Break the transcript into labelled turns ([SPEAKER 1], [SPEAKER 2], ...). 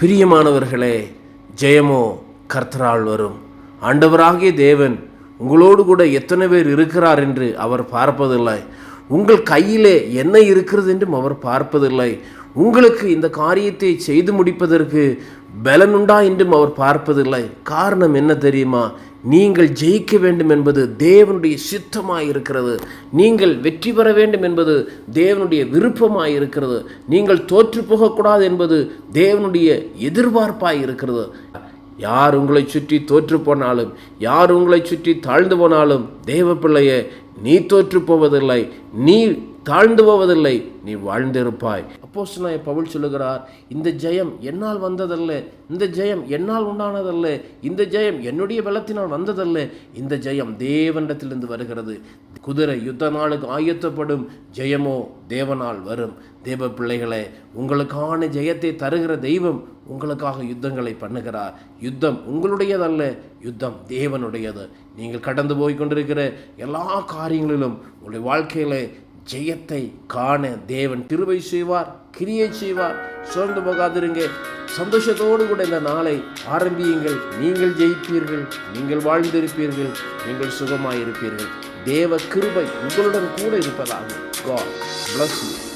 [SPEAKER 1] பிரியமானவர்களே ஜெயமோ கர்த்தரால் வரும். ஆண்டவராகிய தேவன் உங்களோடு கூட எத்தனை பேர் இருக்கிறார் என்று அவர் பார்ப்பதில்லை. உங்கள் கையிலே என்ன இருக்கிறது என்றும் அவர் பார்ப்பதில்லை. உங்களுக்கு இந்த காரியத்தை செய்து முடிப்பதற்கு பலனுண்டா என்றும் அவர் பார்ப்பதில்லை. காரணம் என்ன தெரியுமா? நீங்கள் ஜெயிக்க வேண்டும் என்பது தேவனுடைய சித்தமாக இருக்கிறது. நீங்கள் வெற்றி பெற வேண்டும் என்பது தேவனுடைய விருப்பமாக இருக்கிறது. நீங்கள் தோற்று போகக்கூடாது என்பது தேவனுடைய எதிர்பார்ப்பாக இருக்கிறது. யார் உங்களை சுற்றி தோற்று போனாலும் யார் உங்களை சுற்றி தாழ்ந்து போனாலும் தேவ பிள்ளையை நீ தோற்று போவதில்லை நீ தாழ்ந்து போவதில்லை நீ வாழ்ந்திருப்பாய். அப்போஸ் பவுல் சொல்லுகிறார் இந்த ஜெயம் என்னால் வந்ததல்ல இந்த ஜெயம் என்னால் உண்டானதல்ல இந்த ஜெயம் என்னுடைய பலத்தினால் வந்ததல்ல இந்த ஜெயம் தேவனிடத்திலிருந்து வருகிறது. குதிரை யுத்த நாளுக்கு ஆயத்தப்படும் ஜெயமோ தேவனால் வரும். தேவ பிள்ளைகளே உங்களுக்கான ஜெயத்தை தருகிற தெய்வம் உங்களுக்காக யுத்தங்களை பண்ணுகிறார். யுத்தம் உங்களுடையதல்ல யுத்தம் தேவனுடையது. நீங்கள் கடந்து போய் கொண்டிருக்கிற எல்லா காரியங்களிலும் உங்களுடைய வாழ்க்கையில ஜெயத்தை காண தேவன் திருவை செய்வார் கிரியை செய்வார். சோர்ந்து போகாதிருங்க. சந்தோஷத்தோடு கூட இந்த நாளை ஆரம்பியுங்கள். நீங்கள் ஜெயிப்பீர்கள் நீங்கள் வாழ்ந்திருப்பீர்கள் நீங்கள் சுகமாயிருப்பீர்கள். தேவ கிருபை உங்களுடன் கூட இருப்பதாக God bless you.